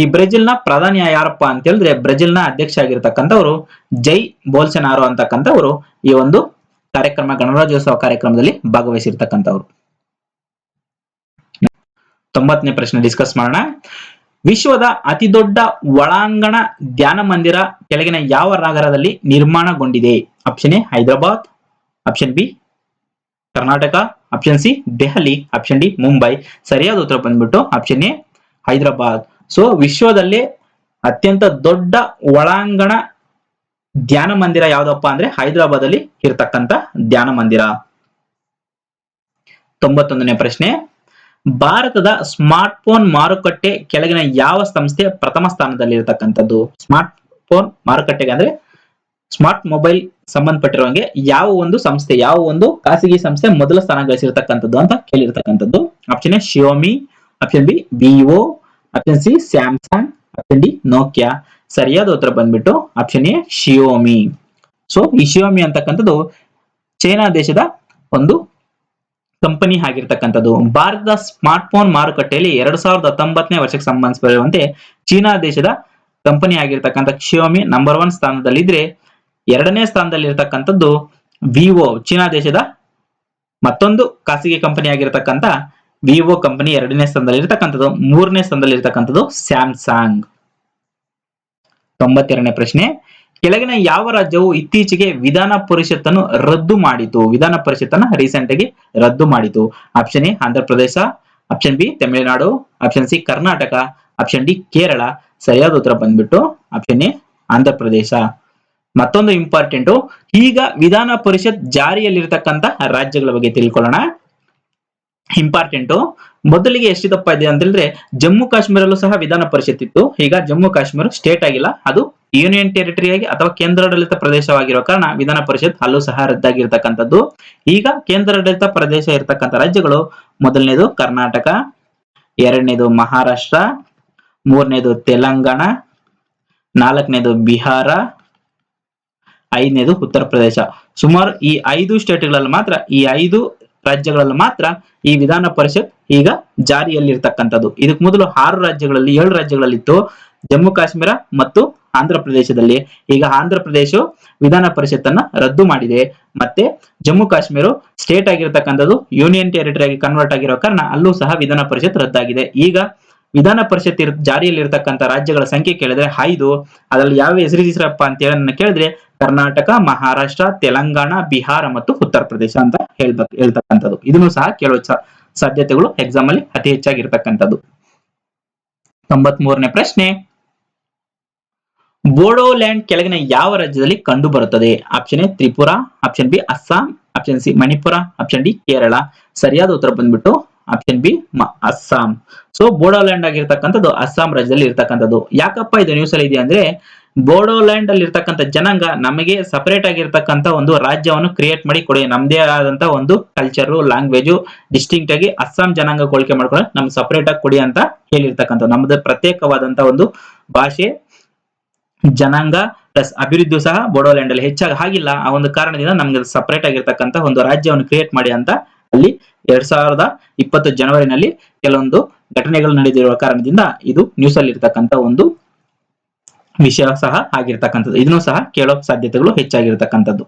ಈ ಬ್ರೆಜಿಲ್ನ ಪ್ರಧಾನಿ ಯಾರಪ್ಪ ಅಂತ ಹೇಳಿದ್ರೆ ಬ್ರೆಜಿಲ್ನ ಅಧ್ಯಕ್ಷ ಆಗಿರ್ತಕ್ಕಂಥವ್ರು ಜೈ ಬೋಲ್ಸನಾರೋ ಅಂತಕ್ಕಂಥವ್ರು ಈ ಒಂದು ಕಾರ್ಯಕ್ರಮ, ಗಣರಾಜ್ಯೋತ್ಸವ ಕಾರ್ಯಕ್ರಮದಲ್ಲಿ ಭಾಗವಹಿಸಿರ್ತಕ್ಕಂಥವ್ರು. ತೊಂಬತ್ತನೇ ಪ್ರಶ್ನೆ ಡಿಸ್ಕಸ್ ಮಾಡೋಣ. ವಿಶ್ವದ ಅತಿ ದೊಡ್ಡ ಒಳಾಂಗಣ ಧ್ಯಾನ ಮಂದಿರ ಕೆಳಗಿನ ಯಾವ ನಗರದಲ್ಲಿ ನಿರ್ಮಾಣಗೊಂಡಿದೆ? Option A, Hyderabad. Option B, Karnataka. Option C, Delhi. Option D, Mumbai. ಸರಿಯಾದ ಉತ್ತರ ಬಂದ್ಬಿಟ್ಟು ಆಪ್ಷನ್ ಎ ಹೈದರಾಬಾದ್. ಸೊ ವಿಶ್ವದಲ್ಲಿ ಅತ್ಯಂತ ದೊಡ್ಡ ಒಳಾಂಗಣ ಧ್ಯಾನ ಮಂದಿರ ಯಾವ್ದಪ್ಪ ಅಂದ್ರೆ ಹೈದರಾಬಾದ್ ಅಲ್ಲಿ ಇರ್ತಕ್ಕಂತ ಧ್ಯಾನ ಮಂದಿರ. ತೊಂಬತ್ತೊಂದನೇ ಪ್ರಶ್ನೆ. ಭಾರತದ ಸ್ಮಾರ್ಟ್ ಫೋನ್ ಮಾರುಕಟ್ಟೆ ಕೆಳಗಿನ ಯಾವ ಸಂಸ್ಥೆ ಪ್ರಥಮ ಸ್ಥಾನದಲ್ಲಿ ಇರತಕ್ಕಂಥದ್ದು? ಸ್ಮಾರ್ಟ್ ಫೋನ್ ಮಾರುಕಟ್ಟೆಗೆ ಅಂದ್ರೆ ಸ್ಮಾರ್ಟ್ ಮೊಬೈಲ್ ಸಂಬಂಧಪಟ್ಟಿರುವಂಗೆ ಯಾವ ಒಂದು ಸಂಸ್ಥೆ, ಯಾವ ಒಂದು ಖಾಸಗಿ ಸಂಸ್ಥೆ ಮೊದಲ ಸ್ಥಾನ ಗಳಿಸಿರ್ತಕ್ಕಂಥದ್ದು ಅಂತ ಕೇಳಿರ್ತಕ್ಕಂಥದ್ದು. Option A Xiaomi option B Vivo option C Samsung option D Nokia ಸರಿಯಾದ ಉತ್ತರ ಬಂದ್ಬಿಟ್ಟು ಆಪ್ಷನ್ ಎ ಶಿಯೋಮಿ ಸೊ ಈ ಶಿಯೋಮಿ ಅಂತಕ್ಕಂಥದ್ದು ಚೈನಾ ದೇಶದ ಒಂದು ಕಂಪನಿ ಆಗಿರ್ತಕ್ಕಂಥದ್ದು. ಭಾರತದ ಸ್ಮಾರ್ಟ್ ಫೋನ್ ಮಾರುಕಟ್ಟೆಯಲ್ಲಿ ಎರಡ್ ಸಾವಿರದ ಹತ್ತೊಂಬತ್ತನೇ ವರ್ಷಕ್ಕೆ ಸಂಬಂಧಿಸಿರುವಂತೆ ಚೀನಾ ದೇಶದ ಕಂಪನಿ ಆಗಿರ್ತಕ್ಕಂಥ ಕ್ಷಿಯೋಮಿ ನಂಬರ್ ಒನ್ ಸ್ಥಾನದಲ್ಲಿದ್ರೆ ಎರಡನೇ ಸ್ಥಾನದಲ್ಲಿ ಇರತಕ್ಕಂಥದ್ದು ವಿವೋ ಚೀನಾ ದೇಶದ ಮತ್ತೊಂದು ಖಾಸಗಿ ಕಂಪನಿ ಆಗಿರ್ತಕ್ಕಂಥ ವಿವೋ ಕಂಪನಿ ಎರಡನೇ ಸ್ಥಾನದಲ್ಲಿ ಇರತಕ್ಕಂಥದ್ದು, ಮೂರನೇ ಸ್ಥಾನದಲ್ಲಿ ಇರತಕ್ಕಂಥದ್ದು ಸ್ಯಾಮ್ಸಾಂಗ್ ತೊಂಬತ್ತೆರಡನೇ ಪ್ರಶ್ನೆ, ಕೆಳಗಿನ ಯಾವ ರಾಜ್ಯವು ಇತ್ತೀಚೆಗೆ ವಿಧಾನ ಪರಿಷತ್ತನ್ನು ರದ್ದು ಮಾಡಿತು? ವಿಧಾನ ಪರಿಷತ್ತನ್ನ ರೀಸೆಂಟ್ ಆಗಿ ರದ್ದು ಮಾಡಿತು. Option A Andhra Pradesh option B, Tamil Nadu. Option C, Karnataka. Option D, Kerala. ಸರಿಯಾದ ಉತ್ತರ ಬಂದ್ಬಿಟ್ಟು ಆಪ್ಷನ್ ಎ ಆಂಧ್ರ ಪ್ರದೇಶ ಮತ್ತೊಂದು ಇಂಪಾರ್ಟೆಂಟ್ ಈಗ ವಿಧಾನ ಪರಿಷತ್ ಜಾರಿಯಲ್ಲಿರ್ತಕ್ಕಂಥ ರಾಜ್ಯಗಳ ಬಗ್ಗೆ ತಿಳ್ಕೊಳ್ಳೋಣ. ಇಂಪಾರ್ಟೆಂಟ್. ಮೊದಲಿಗೆ ತಪ್ಪ ಇದೆ ಅಂತಂದ್ರೆ ಜಮ್ಮು ಕಾಶ್ಮೀರಲ್ಲೂ ಸಹ ವಿಧಾನ ಪರಿಷತ್ ಇತ್ತು. ಈಗ ಜಮ್ಮು ಕಾಶ್ಮೀರ ಸ್ಟೇಟ್ ಆಗಿಲ್ಲ. ಅದು ಯೂನಿಯನ್ ಟೆರಿಟರಿ ಆಗಿ ಅಥವಾ ಕೇಂದ್ರಾಡಳಿತ ಪ್ರದೇಶವಾಗಿರೋ ಕಾರಣ ವಿಧಾನ ಪರಿಷತ್ ಅಲ್ಲೂ ಸಹ ರದ್ದಾಗಿರ್ತಕ್ಕಂಥದ್ದು. ಈಗ ಕೇಂದ್ರಾಡಳಿತ ಪ್ರದೇಶ ಇರತಕ್ಕಂಥ ರಾಜ್ಯಗಳು, ಮೊದಲನೇದು ಕರ್ನಾಟಕ, ಎರಡನೇದು ಮಹಾರಾಷ್ಟ್ರ, ಮೂರನೇದು ತೆಲಂಗಾಣ, ನಾಲ್ಕನೇದು ಬಿಹಾರ, ಐದನೇದು ಉತ್ತರ ಪ್ರದೇಶ ಸುಮಾರು ಈ ಐದು ಸ್ಟೇಟ್ಗಳಲ್ಲಿ ಮಾತ್ರ ಈ ಐದು ರಾಜ್ಯಗಳಲ್ಲಿ ಮಾತ್ರ ಈ ವಿಧಾನ ಪರಿಷತ್ ಈಗ ಜಾರಿಯಲ್ಲಿರ್ತಕ್ಕಂಥದ್ದು. ಇದಕ್ಕೆ ಮೊದಲು ಆರು ರಾಜ್ಯಗಳಲ್ಲಿ, ಏಳು ರಾಜ್ಯಗಳಲ್ಲಿತ್ತು. ಜಮ್ಮು, ಕಾಶ್ಮೀರ ಮತ್ತು ಆಂಧ್ರ ಪ್ರದೇಶದಲ್ಲಿ. ಈಗ ಆಂಧ್ರ ಪ್ರದೇಶ ವಿಧಾನ ಪರಿಷತ್ತನ್ನ ರದ್ದು ಮಾಡಿದೆ. ಮತ್ತೆ ಜಮ್ಮು, ಕಾಶ್ಮೀರ ಸ್ಟೇಟ್ ಆಗಿರ್ತಕ್ಕಂಥದ್ದು ಯೂನಿಯನ್ ಟೆರಿಟರಿ ಆಗಿ ಕನ್ವರ್ಟ್ ಆಗಿರೋ ಕಾರಣ ಅಲ್ಲೂ ಸಹ ವಿಧಾನ ಪರಿಷತ್ ರದ್ದಾಗಿದೆ. ಈಗ ವಿಧಾನ ಪರಿಷತ್ ಇರ್ ಜಾರಿಯಲ್ಲಿ ಇರತಕ್ಕಂತ ರಾಜ್ಯಗಳ ಸಂಖ್ಯೆ ಕೇಳಿದ್ರೆ ಐದು. ಅದರಲ್ಲಿ ಯಾವ ಹೆಸರು ಹೆಸರಪ್ಪ ಅಂತ ಹೇಳಿ ನನ್ನ ಕೇಳಿದ್ರೆ ಕರ್ನಾಟಕ, ಮಹಾರಾಷ್ಟ್ರ, ತೆಲಂಗಾಣ, ಬಿಹಾರ ಮತ್ತು ಉತ್ತರ ಪ್ರದೇಶ ಅಂತ ಹೇಳ್ಬೇಕು ಹೇಳ್ತಕ್ಕಂಥದ್ದು. ಇದನ್ನು ಸಹ ಕೇಳೋ ಸಾಧ್ಯತೆಗಳು ಎಕ್ಸಾಮ್ ಅಲ್ಲಿ ಅತಿ ಹೆಚ್ಚಾಗಿರ್ತಕ್ಕಂಥದ್ದು. ತೊಂಬತ್ ಮೂರನೇ ಪ್ರಶ್ನೆ. ಬೋಡೋಲ್ಯಾಂಡ್ ಕೆಳಗಿನ ಯಾವ ರಾಜ್ಯದಲ್ಲಿ ಕಂಡು ಬರುತ್ತದೆ? Option A, Tripura, option B, Assam, option C, Manipur, option D, Kerala. ಸರಿಯಾದ ಉತ್ತರ ಬಂದ್ಬಿಟ್ಟು option B Assam so Bodoland ಆಗಿರ್ತಕ್ಕಂಥದ್ದು ಅಸ್ಸಾಂ ರಾಜ್ಯದಲ್ಲಿ ಇರ್ತಕ್ಕಂಥದ್ದು. ಯಾಕಪ್ಪ ಇದು ನ್ಯೂಸ್ ಅಲ್ಲಿ ಇದೆ ಅಂದ್ರೆ ಬೋಡೋಲ್ಯಾಂಡ್ ಅಲ್ಲಿ ಇರ್ತಕ್ಕಂಥ ಜನಾಂಗ ನಮಗೆ ಸಪರೇಟ್ ಆಗಿರ್ತಕ್ಕಂಥ ಒಂದು ರಾಜ್ಯವನ್ನು ಕ್ರಿಯೇಟ್ ಮಾಡಿ ಕೊಡಿ. ನಮ್ದೇ ಆದಂತ ಒಂದು ಕಲ್ಚರ್ ಲ್ಯಾಂಗ್ವೇಜು ಡಿಸ್ಟಿಂಕ್ಟ್ ಆಗಿ ಅಸ್ಸಾಂ ಜನಾಂಗ ಹೋಲಿಕೆ ಮಾಡ್ಕೊಂಡು ನಮ್ಗೆ ಸಪರೇಟ್ ಆಗಿ ಕೊಡಿ ಅಂತ ಹೇಳಿರ್ತಕ್ಕಂಥ ನಮ್ದು ಪ್ರತ್ಯೇಕವಾದಂತ ಒಂದು ಭಾಷೆ, ಜನಾಂಗ ಪ್ಲಸ್ ಅಭಿವೃದ್ಧಿ ಸಹ ಬೋಡೋಲ್ಯಾಂಡ್ ಅಲ್ಲಿ ಹೆಚ್ಚಾಗಿ ಆಗಿಲ್ಲ ಆ ಒಂದು ಕಾರಣದಿಂದ ನಮ್ಗೆ ಸಪರೇಟ್ ಆಗಿರ್ತಕ್ಕಂಥ ಒಂದು ರಾಜ್ಯವನ್ನು ಕ್ರಿಯೇಟ್ ಮಾಡಿ ಅಂತ ಅಲ್ಲಿ ಎರಡ್ ಸಾವಿರದ ಇಪ್ಪತ್ತು ಜನವರಿನಲ್ಲಿ ಕೆಲವೊಂದು ಘಟನೆಗಳು ನಡೆದಿರುವ ಕಾರಣದಿಂದ ಇದು ನ್ಯೂಸ್ ಅಲ್ಲಿ ಇರ್ತಕ್ಕಂತ ಒಂದು ವಿಷಯ ಸಹ ಆಗಿರ್ತಕ್ಕಂಥದ್ದು. ಇದನ್ನು ಸಹ ಕೇಳೋ ಸಾಧ್ಯತೆಗಳು ಹೆಚ್ಚಾಗಿರ್ತಕ್ಕಂಥದ್ದು.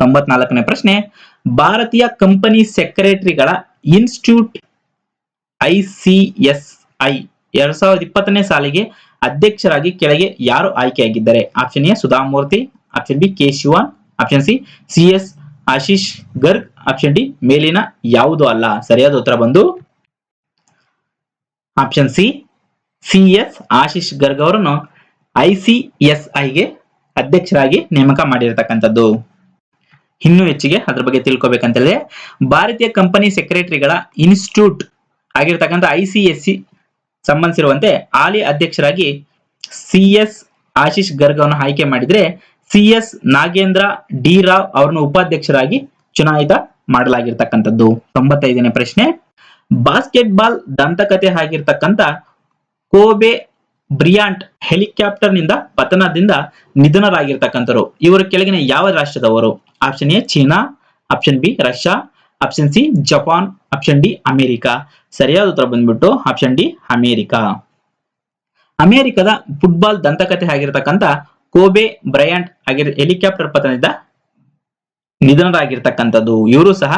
ತೊಂಬತ್ನಾಲ್ಕನೇ ಪ್ರಶ್ನೆ, ಭಾರತೀಯ ಕಂಪನಿ ಸೆಕ್ರೆಟರಿಗಳ ಇನ್ಸ್ಟಿಟ್ಯೂಟ್ ಐಸಿಎಸ್ಐ ಎರಡ್ ಸಾವಿರದ ಇಪ್ಪತ್ತನೇ ಸಾಲಿಗೆ ಅಧ್ಯಕ್ಷರಾಗಿ ಕೆಳಗೆ ಯಾರು ಆಯ್ಕೆಯಾಗಿದ್ದಾರೆ? Option A Sudha Murthy, option B K Sivan, option C C S Ashish Garg option D ಮೇಲಿನ ಯಾವುದು ಅಲ್ಲ? ಸರಿಯಾದ ಉತ್ತರ ಬಂದು option C C S Ashish Garg ಅವರನ್ನು ಐಸಿಎಸ್ಐಗೆ ಅಧ್ಯಕ್ಷರಾಗಿ ನೇಮಕ ಮಾಡಿರತಕ್ಕಂಥದ್ದು. ಇನ್ನೂ ಹೆಚ್ಚಿಗೆ ಅದ್ರ ಬಗ್ಗೆ ತಿಳ್ಕೊಬೇಕಂತೇಳಿ ಭಾರತೀಯ ಕಂಪನಿ ಸೆಕ್ರೆಟರಿಗಳ ಇನ್ಸ್ಟಿಟ್ಯೂಟ್ ಆಗಿರ್ತಕ್ಕಂಥ ಐಸಿಎಸ್ಸಿ ಸಂಬಂಧಿಸಿರುವಂತೆ ಹಾಲಿ ಅಧ್ಯಕ್ಷರಾಗಿ ಸಿ ಎಸ್ ಆಶೀಶ್ ಗರ್ಗ್ ಅವರನ್ನು ಆಯ್ಕೆ ಮಾಡಿದ್ರೆ C S Nagendra D Rao ಅವರನ್ನು ಉಪಾಧ್ಯಕ್ಷರಾಗಿ ಚುನಾಯಿತ ಮಾಡಲಾಗಿರ್ತಕ್ಕಂಥದ್ದು. ತೊಂಬತ್ತೈದನೇ ಪ್ರಶ್ನೆ. ಬಾಸ್ಕೆಟ್ ಬಾಲ್ ದಂತಕತೆ ಆಗಿರ್ತಕ್ಕಂಥ ಕೋಬೆ ಬ್ರಿಯಾಂಟ್ ಹೆಲಿಕಾಪ್ಟರ್ನಿಂದ ಪತನದಿಂದ ನಿಧನರಾಗಿರ್ತಕ್ಕಂಥರು. ಇವರು ಕೆಳಗಿನ ಯಾವ ರಾಷ್ಟ್ರದವರು? Option A, China. Option B, Russia. Option C, Japan. Option D, America. ಸರಿಯಾದ ಉತ್ತರ ಬಂದ್ಬಿಟ್ಟು ಆಪ್ಷನ್ ಡಿ, ಅಮೆರಿಕ. ಅಮೆರಿಕದ ಫುಟ್ಬಾಲ್ ದಂತಕತೆ ಆಗಿರ್ತಕ್ಕಂಥ ಕೋಬೆ ಬ್ರಯಾಂಟ್ ಆಗಿರ್ ಹೆಲಿಕಾಪ್ಟರ್ ಪತನದಿಂದ ನಿಧನರಾಗಿರ್ತಕ್ಕಂಥದ್ದು ಇವರು ಸಹ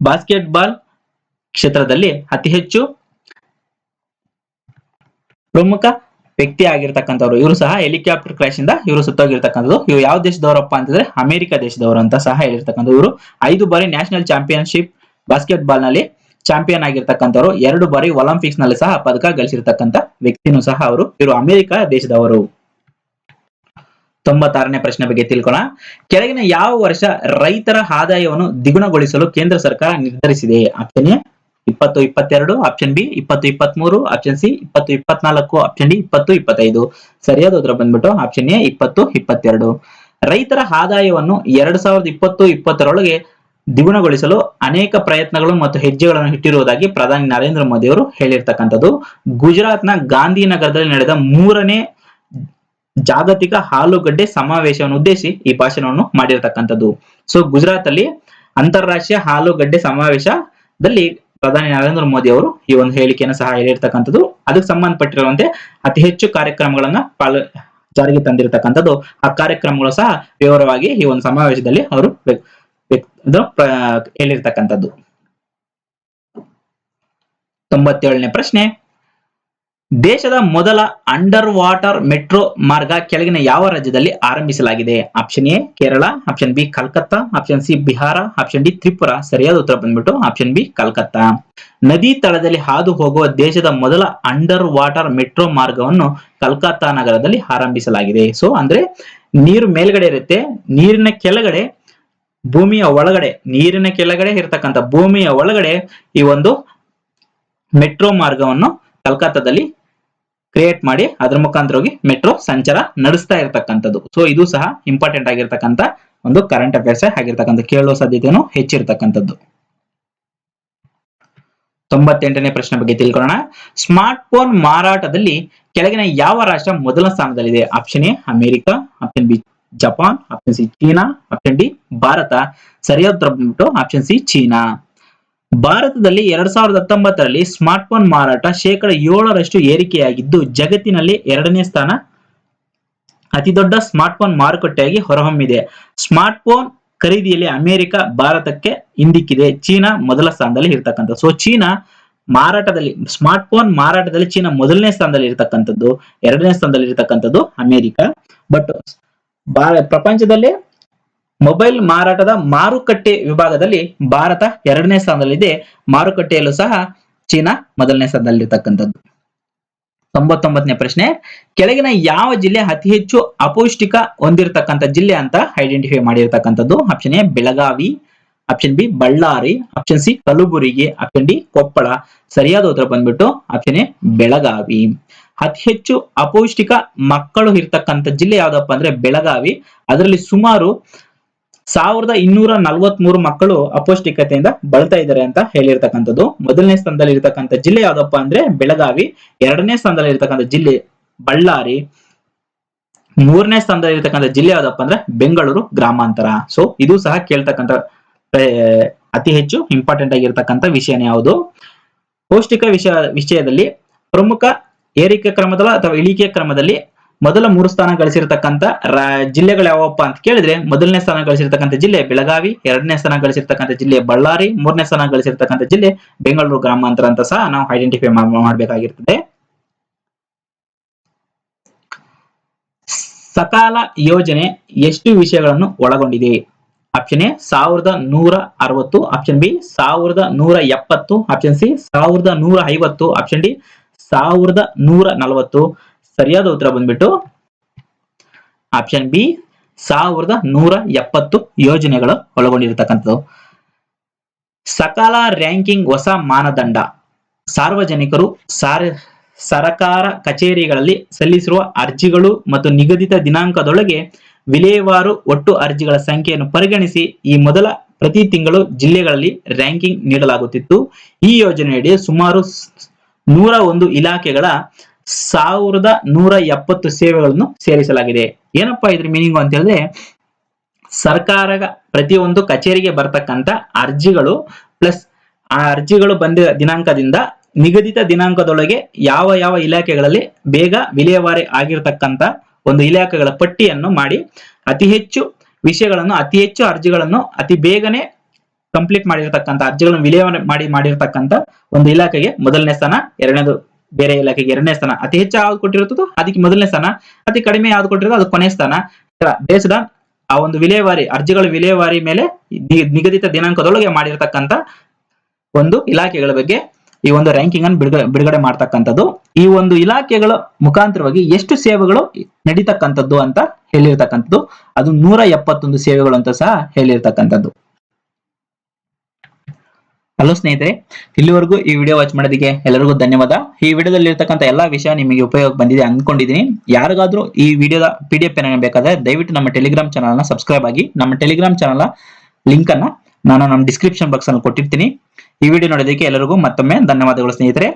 ಬಾಸ್ಕೆಟ್ ಬಾಲ್ ಕ್ಷೇತ್ರದಲ್ಲಿ ಅತಿ ಹೆಚ್ಚು ಪ್ರಮುಖ ವ್ಯಕ್ತಿ ಆಗಿರ್ತಕ್ಕಂಥವ್ರು. ಇವರು ಸಹ ಹೆಲಿಕಾಪ್ಟರ್ ಕ್ರಾಶ್ ಇಂದ ಇವರು ಸುತ್ತೋಗಿರ್ತಕ್ಕಂಥದ್ದು. ಇವರು ಯಾವ ದೇಶದವರಪ್ಪ ಅಂತಂದ್ರೆ ಅಮೆರಿಕ ದೇಶದವರು ಅಂತ ಸಹ ಹೇಳಿರ್ತಕ್ಕಂಥ ಇವರು ಐದು ಬಾರಿ ನ್ಯಾಷನಲ್ ಚಾಂಪಿಯನ್ಶಿಪ್ ಬಾಸ್ಕೆಟ್ ಬಾಲ್ನಲ್ಲಿ ಚಾಂಪಿಯನ್ ಆಗಿರ್ತಕ್ಕಂಥವ್ರು. ಎರಡು ಬಾರಿ ಒಲಿಂಪಿಕ್ಸ್ನಲ್ಲಿ ಸಹ ಪದಕ ಗಳಿಸಿರ್ತಕ್ಕಂಥ ವ್ಯಕ್ತಿನೂ ಸಹ ಅವರು. ಇವರು ಅಮೆರಿಕ ದೇಶದವರು. ತೊಂಬತ್ತಾರನೇ ಪ್ರಶ್ನೆ ಬಗ್ಗೆ ತಿಳ್ಕೊಳ್ಳೋಣ ಕೆಳಗಿನ ಯಾವ ವರ್ಷ ರೈತರ ಆದಾಯವನ್ನು ದ್ವಿಗುಣಗೊಳಿಸಲು ಕೇಂದ್ರ ಸರ್ಕಾರ ನಿರ್ಧರಿಸಿದೆ? ಆಪ್ಷನ್ ಎ ಇಪ್ಪತ್ತು, ಇಪ್ಪತ್ತೆರಡು. ಆಪ್ಷನ್ ಬಿ ಇಪ್ಪತ್ತು, ಇಪ್ಪತ್ಮೂರು. ಆಪ್ಷನ್ ಸಿ ಇಪ್ಪತ್ತು, ಇಪ್ಪತ್ನಾಲ್ಕು. ಆಪ್ಷನ್ ಡಿ ಇಪ್ಪತ್ತು, ಇಪ್ಪತ್ತೈದು. ಸರಿಯಾದ ಉತ್ತರ ಬಂದ್ಬಿಟ್ಟು ಆಪ್ಷನ್ ಎ ಇಪ್ಪತ್ತು, ಇಪ್ಪತ್ತೆರಡು. ರೈತರ ಆದಾಯವನ್ನು ಎರಡ್ ಸಾವಿರದ ಇಪ್ಪತ್ತು ಇಪ್ಪತ್ತರೊಳಗೆ ದ್ವಿಗುಣಗೊಳಿಸಲು ಅನೇಕ ಪ್ರಯತ್ನಗಳು ಮತ್ತು ಹೆಜ್ಜೆಗಳನ್ನು ಇಟ್ಟಿರುವುದಾಗಿ ಪ್ರಧಾನಿ ನರೇಂದ್ರ ಮೋದಿ ಅವರು ಹೇಳಿರ್ತಕ್ಕಂಥದ್ದು. ಗುಜರಾತ್ನ ಗಾಂಧಿನಗರದಲ್ಲಿ ನಡೆದ ಮೂರನೇ ಜಾಗತಿಕ ಹಾಲುಗಡ್ಡೆ ಸಮಾವೇಶವನ್ನು ಉದ್ದೇಶಿಸಿ ಈ ಭಾಷಣವನ್ನು ಮಾಡಿರ್ತಕ್ಕಂಥದ್ದು. ಸೊ ಗುಜರಾತ್ ಅಲ್ಲಿ ಅಂತಾರಾಷ್ಟ್ರೀಯ ಹಾಲುಗಡ್ಡೆ ಸಮಾವೇಶದಲ್ಲಿ ಪ್ರಧಾನಿ ನರೇಂದ್ರ ಮೋದಿ ಅವರು ಈ ಒಂದು ಹೇಳಿಕೆಯನ್ನು ಸಹ ಹೇಳಿರ್ತಕ್ಕಂಥದ್ದು. ಅದಕ್ಕೆ ಸಂಬಂಧಪಟ್ಟಿರುವಂತೆ ಅತಿ ಹೆಚ್ಚು ಕಾರ್ಯಕ್ರಮಗಳನ್ನ ಪಾಲ, ಜಾರಿಗೆ ತಂದಿರತಕ್ಕಂಥದ್ದು. ಆ ಕಾರ್ಯಕ್ರಮಗಳು ಸಹ ವಿವರವಾಗಿ ಈ ಒಂದು ಸಮಾವೇಶದಲ್ಲಿ ಅವರು ಹೇಳಿರ್ತಕ್ಕಂಥದ್ದು. ತೊಂಬತ್ತೇಳನೇ ಪ್ರಶ್ನೆ. ದೇಶದ ಮೊದಲ ಅಂಡರ್ ವಾಟರ್ ಮೆಟ್ರೋ ಮಾರ್ಗ ಕೆಳಗಿನ ಯಾವ ರಾಜ್ಯದಲ್ಲಿ ಆರಂಭಿಸಲಾಗಿದೆ? Option A Kerala. Option B Calcutta. Option C Bihar. Option D Tripura. ಸರಿಯಾದ ಉತ್ತರ ಬಂದ್ಬಿಟ್ಟು ಆಪ್ಷನ್ ಬಿ ಕಲ್ಕತ್ತಾ. ನದಿ ತಳದಲ್ಲಿ ಹಾದು ಹೋಗುವ ದೇಶದ ಮೊದಲ ಅಂಡರ್ ವಾಟರ್ ಮೆಟ್ರೋ ಮಾರ್ಗವನ್ನು ಕಲ್ಕತ್ತಾ ನಗರದಲ್ಲಿ ಆರಂಭಿಸಲಾಗಿದೆ. ಸೊ ಅಂದ್ರೆ ನೀರು ಮೇಲ್ಗಡೆ ಇರುತ್ತೆ. ನೀರಿನ ಕೆಳಗಡೆ, ಭೂಮಿಯ ಒಳಗಡೆ, ನೀರಿನ ಕೆಳಗಡೆ ಇರತಕ್ಕಂತ ಭೂಮಿಯ ಒಳಗಡೆ ಈ ಒಂದು ಮೆಟ್ರೋ ಮಾರ್ಗವನ್ನು ಕಲ್ಕತ್ತಾದಲ್ಲಿ ಕ್ರಿಯೇಟ್ ಮಾಡಿ ಅದ್ರ ಮುಖಾಂತರ ಹೋಗಿ ಮೆಟ್ರೋ ಸಂಚಾರ ನಡೆಸ್ತಾ ಇರತಕ್ಕಂಥದ್ದು. ಸೊ ಇದು ಸಹ ಇಂಪಾರ್ಟೆಂಟ್ ಆಗಿರ್ತಕ್ಕಂಥ ಒಂದು ಕರೆಂಟ್ ಅಫೇರ್ಸ್ ಆಗಿರ್ತಕ್ಕಂಥ ಕೇಳುವ ಸಾಧ್ಯತೆಯನ್ನು ಹೆಚ್ಚಿರ್ತಕ್ಕಂಥದ್ದು. ತೊಂಬತ್ತೆಂಟನೇ ಪ್ರಶ್ನೆ ಬಗ್ಗೆ ತಿಳ್ಕೊಳ್ಳೋಣ. ಸ್ಮಾರ್ಟ್ ಫೋನ್ ಮಾರಾಟದಲ್ಲಿ ಕೆಳಗಿನ ಯಾವ ರಾಷ್ಟ್ರ ಮೊದಲ ಸ್ಥಾನದಲ್ಲಿದೆ? Option A America option B Japan option C China option D Bharat. ಸರಿಯಾದ ಆಪ್ಷನ್ ಸಿ ಚೀನಾ. ಭಾರತದಲ್ಲಿ ಎರಡ್ ಸಾವಿರದ ಹತ್ತೊಂಬತ್ತರಲ್ಲಿ ಸ್ಮಾರ್ಟ್ ಫೋನ್ ಮಾರಾಟ ಶೇಕಡ ಏಳರಷ್ಟು ಏರಿಕೆಯಾಗಿದ್ದು, ಜಗತ್ತಿನಲ್ಲಿ ಎರಡನೇ ಸ್ಥಾನ. ಅತಿ ದೊಡ್ಡ ಸ್ಮಾರ್ಟ್ ಫೋನ್ ಮಾರುಕಟ್ಟೆಯಾಗಿ ಹೊರಹೊಮ್ಮಿದೆ. ಸ್ಮಾರ್ಟ್ ಫೋನ್ ಖರೀದಿಯಲ್ಲಿ ಅಮೆರಿಕ, ಭಾರತಕ್ಕೆ ಹಿಂದಿಕ್ಕಿದೆ. ಚೀನಾ ಮೊದಲ ಸ್ಥಾನದಲ್ಲಿ ಇರ್ತಕ್ಕಂಥ ಸೊ ಚೀನಾ ಮಾರಾಟದಲ್ಲಿ ಸ್ಮಾರ್ಟ್ ಫೋನ್ ಮಾರಾಟದಲ್ಲಿ ಚೀನಾ ಮೊದಲನೇ ಸ್ಥಾನದಲ್ಲಿ ಇರ್ತಕ್ಕಂಥದ್ದು, ಎರಡನೇ ಸ್ಥಾನದಲ್ಲಿ ಇರ್ತಕ್ಕಂಥದ್ದು ಅಮೆರಿಕ. ಬಟ್ ಪ್ರಪಂಚದಲ್ಲೇ ಮೊಬೈಲ್ ಮಾರಾಟದ ಮಾರುಕಟ್ಟೆ ವಿಭಾಗದಲ್ಲಿ ಭಾರತ ಎರಡನೇ ಸ್ಥಾನದಲ್ಲಿದೆ. ಮಾರುಕಟ್ಟೆಯಲ್ಲೂ ಸಹ ಚೀನಾ ಮೊದಲನೇ ಸ್ಥಾನದಲ್ಲಿರ್ತಕ್ಕಂಥದ್ದು. ತೊಂಬತ್ತೊಂಬತ್ತನೇ ಪ್ರಶ್ನೆ, ಕೆಳಗಿನ ಯಾವ ಜಿಲ್ಲೆ ಅತಿ ಹೆಚ್ಚು ಅಪೌಷ್ಟಿಕ ಹೊಂದಿರತಕ್ಕಂಥ ಜಿಲ್ಲೆ ಅಂತ ಐಡೆಂಟಿಫೈ ಮಾಡಿರ್ತಕ್ಕಂಥದ್ದು? Option A Belagavi option B Ballari option C Kalaburagi option D Koppal. ಸರಿಯಾದ ಉತ್ತರ ಬಂದ್ಬಿಟ್ಟು ಆಪ್ಷನ್ ಎ ಬೆಳಗಾವಿ. ಅತಿ ಹೆಚ್ಚು ಅಪೌಷ್ಟಿಕ ಮಕ್ಕಳು ಇರ್ತಕ್ಕಂಥ ಜಿಲ್ಲೆ ಯಾವ್ದಪ್ಪ ಅಂದ್ರೆ ಬೆಳಗಾವಿ. ಅದರಲ್ಲಿ ಸುಮಾರು ಸಾವಿರದ ಇನ್ನೂರ ನಲವತ್ತ್ ಮೂರು ಮಕ್ಕಳು ಅಪೌಷ್ಟಿಕತೆಯಿಂದ ಬಳತಾ ಇದ್ದಾರೆ ಅಂತ ಹೇಳಿರ್ತಕ್ಕಂಥದ್ದು. ಮೊದಲನೇ ಸ್ಥಾನದಲ್ಲಿ ಇರ್ತಕ್ಕಂಥ ಜಿಲ್ಲೆ ಯಾವ್ದಪ್ಪ ಅಂದ್ರೆ ಬೆಳಗಾವಿ. ಎರಡನೇ ಸ್ಥಾನದಲ್ಲಿ ಇರ್ತಕ್ಕಂಥ ಜಿಲ್ಲೆ ಬಳ್ಳಾರಿ. ಮೂರನೇ ಸ್ಥಾನದಲ್ಲಿ ಇರ್ತಕ್ಕಂಥ ಜಿಲ್ಲೆ ಯಾವ್ದಪ್ಪ ಅಂದ್ರೆ ಬೆಂಗಳೂರು ಗ್ರಾಮಾಂತರ. ಸೊ ಇದು ಸಹ ಕೇಳ್ತಕ್ಕಂಥ ಅತಿ ಹೆಚ್ಚು ಇಂಪಾರ್ಟೆಂಟ್ ಆಗಿರ್ತಕ್ಕಂಥ ವಿಷಯನೇ ಯಾವುದು? ಪೌಷ್ಟಿಕ ವಿಷಯ, ವಿಷಯದಲ್ಲಿ ಪ್ರಮುಖ ಏರಿಕೆ ಕ್ರಮದಲ್ಲ ಅಥವಾ ಇಳಿಕೆ ಕ್ರಮದಲ್ಲಿ ಮೊದಲ ಮೂರು ಸ್ಥಾನ ಗಳಿಸಿರ್ತಕ್ಕಂಥ ಜಿಲ್ಲೆಗಳು ಯಾವಪ್ಪ ಅಂತ ಕೇಳಿದ್ರೆ ಮೊದಲನೇ ಸ್ಥಾನ ಗಳಿಸಿರ್ತಕ್ಕಂಥ ಜಿಲ್ಲೆ ಬೆಳಗಾವಿ, ಎರಡನೇ ಸ್ಥಾನ ಗಳಿಸಿರ್ತಕ್ಕಂಥ ಜಿಲ್ಲೆ ಬಳ್ಳಾರಿ, ಮೂರನೇ ಸ್ಥಾನ ಗಳಿಸಿರ್ತಕ್ಕಂಥ ಜಿಲ್ಲೆ ಬೆಂಗಳೂರು ಗ್ರಾಮಾಂತರ ಅಂತ ಸಹ ನಾವು ಐಡೆಂಟಿಫೈ ಮಾಡಬೇಕಾಗಿರ್ತದೆ. ಸಕಾಲ ಯೋಜನೆ ಎಷ್ಟು ವಿಷಯಗಳನ್ನು ಒಳಗೊಂಡಿದೆ? ಆಪ್ಷನ್ ಎ ಸಾವಿರದ ನೂರ ಅರವತ್ತು ಆಪ್ಷನ್ ಬಿ ಸಾವಿರದ ನೂರ ಎಪ್ಪತ್ತು ಆಪ್ಷನ್ ಸಿ ಸಾವಿರದ ನೂರ ಐವತ್ತು ಆಪ್ಷನ್ ಡಿ ಸಾವಿರದ ನೂರ ನಲವತ್ತು. ಸರಿಯಾದ ಉತ್ತರ ಬಂದ್ಬಿಟ್ಟು ಆಪ್ಷನ್ ಬಿ ಸಾವಿರದ ನೂರ ಎಪ್ಪತ್ತು ಯೋಜನೆಗಳು ಒಳಗೊಂಡಿರತಕ್ಕಂಥದ್ದು. ಸಕಾಲ ರ್ಯಾಂಕಿಂಗ್ ಹೊಸ ಮಾನದಂಡ. ಸಾರ್ವಜನಿಕರು ಸಾರ, ಸರಕಾರ ಕಚೇರಿಗಳಲ್ಲಿ ಸಲ್ಲಿಸಿರುವ ಅರ್ಜಿಗಳು ಮತ್ತು ನಿಗದಿತ ದಿನಾಂಕದೊಳಗೆ ವಿಲೇವಾರು ಒಟ್ಟು ಅರ್ಜಿಗಳ ಸಂಖ್ಯೆಯನ್ನು ಪರಿಗಣಿಸಿ ಈ ಮೊದಲ ಪ್ರತಿ ತಿಂಗಳು ಜಿಲ್ಲೆಗಳಲ್ಲಿ ರ್ಯಾಂಕಿಂಗ್ ನೀಡಲಾಗುತ್ತಿತ್ತು. ಈ ಯೋಜನೆಯಡಿ ಸುಮಾರು ನೂರ ಒಂದು ಇಲಾಖೆಗಳ ಸಾವಿರದ ನೂರ ಎಪ್ಪತ್ತು ಸೇವೆಗಳನ್ನು ಸೇರಿಸಲಾಗಿದೆ. ಏನಪ್ಪಾ ಇದ್ರ ಮೀನಿಂಗ್ ಅಂತ ಹೇಳಿದ್ರೆ ಸರ್ಕಾರ ಪ್ರತಿಯೊಂದು ಕಚೇರಿಗೆ ಬರ್ತಕ್ಕಂತ ಅರ್ಜಿಗಳು ಪ್ಲಸ್ ಆ ಅರ್ಜಿಗಳು ಬಂದ ದಿನಾಂಕದಿಂದ ನಿಗದಿತ ದಿನಾಂಕದೊಳಗೆ ಯಾವ ಯಾವ ಇಲಾಖೆಗಳಲ್ಲಿ ಬೇಗ ವಿಲೇವಾರಿ ಆಗಿರ್ತಕ್ಕಂತ ಒಂದು ಇಲಾಖೆಗಳ ಪಟ್ಟಿಯನ್ನು ಮಾಡಿ ಅತಿ ಹೆಚ್ಚು ವಿಷಯಗಳನ್ನು, ಅತಿ ಹೆಚ್ಚು ಅರ್ಜಿಗಳನ್ನು ಅತಿ ಬೇಗನೆ ಕಂಪ್ಲೀಟ್ ಮಾಡಿರ್ತಕ್ಕಂಥ, ಅರ್ಜಿಗಳನ್ನು ವಿಲೇವಾರಿ ಮಾಡಿ ಮಾಡಿರ್ತಕ್ಕಂಥ ಒಂದು ಇಲಾಖೆಗೆ ಮೊದಲನೇ ಸ್ಥಾನ, ಎರಡನೇದು ಬೇರೆ ಇಲಾಖೆಗೆ ಎರಡನೇ ಸ್ಥಾನ. ಅತಿ ಹೆಚ್ಚು ಯಾವ್ದು ಕೊಟ್ಟಿರುತ್ತದೋ ಅದಕ್ಕೆ ಮೊದಲನೇ ಸ್ಥಾನ. ಅತಿ ಕಡಿಮೆ ಯಾವ್ದು ಕೊಟ್ಟಿರೋದು ಅದು ಕೊನೆ ಸ್ಥಾನ. ಆನ್ ಆ ಒಂದು ವಿಲೇವಾರಿ, ಅರ್ಜಿಗಳ ವಿಲೇವಾರಿ ಮೇಲೆ ನಿಗದಿತ ದಿನಾಂಕದೊಳಗೆ ಮಾಡಿರ್ತಕ್ಕಂಥ ಒಂದು ಇಲಾಖೆಗಳ ಬಗ್ಗೆ ಈ ಒಂದು ರ್ಯಾಂಕಿಂಗ್ ಅನ್ನು ಬಿಡುಗಡೆ ಬಿಡುಗಡೆ ಮಾಡ್ತಕ್ಕಂಥದ್ದು. ಈ ಒಂದು ಇಲಾಖೆಗಳ ಮುಖಾಂತರವಾಗಿ ಎಷ್ಟು ಸೇವೆಗಳು ನಡೀತಕ್ಕಂಥದ್ದು ಅಂತ ಹೇಳಿರ್ತಕ್ಕಂಥದ್ದು. ಅದು ನೂರ ಎಪ್ಪತ್ತೊಂದು ಸೇವೆಗಳು ಅಂತ ಸಹ ಹೇಳಿರ್ತಕ್ಕಂಥದ್ದು. ಹಲೋ ಸ್ನೇಹಿತರೆ, ಇಲ್ಲಿವರೆಗೂ ಈ ವಿಡಿಯೋ ವಾಚ್ ಮಾಡೋದಕ್ಕೆ ಎಲ್ಲರಿಗೂ ಧನ್ಯವಾದ. ಈ ವಿಡಿಯೋದಲ್ಲಿ ಇರ್ತಕ್ಕಂಥ ಎಲ್ಲ ವಿಷಯ ನಿಮಗೆ ಉಪಯೋಗ ಬಂದಿದೆ ಅಂದ್ಕೊಂಡಿದ್ದೀನಿ. ಯಾರಿಗಾದ್ರೂ ಈ ವಿಡಿಯೋದ ಪಿ ಡಿ ಎಫ್ ಬೇಕಾದ್ರೆ ದಯವಿಟ್ಟು ನಮ್ಮ ಟೆಲಿಗ್ರಾಮ್ ಚಾನಲ್ನ ಸಬ್ಸ್ಕ್ರೈಬ್ ಆಗಿ, ನಮ್ಮ ಟೆಲಿಗ್ರಾಮ್ ಚಾನಲ್ನ ಲಿಂಕನ್ನು ನಾನು ನಮ್ಮ ಡಿಸ್ಕ್ರಿಪ್ಷನ್ ಬಾಕ್ಸಲ್ಲಿ ಕೊಟ್ಟಿರ್ತೀನಿ. ಈ ವಿಡಿಯೋ ನೋಡೋದಕ್ಕೆ ಎಲ್ಲರಿಗೂ ಮತ್ತೊಮ್ಮೆ ಧನ್ಯವಾದಗಳು ಸ್ನೇಹಿತರೆ.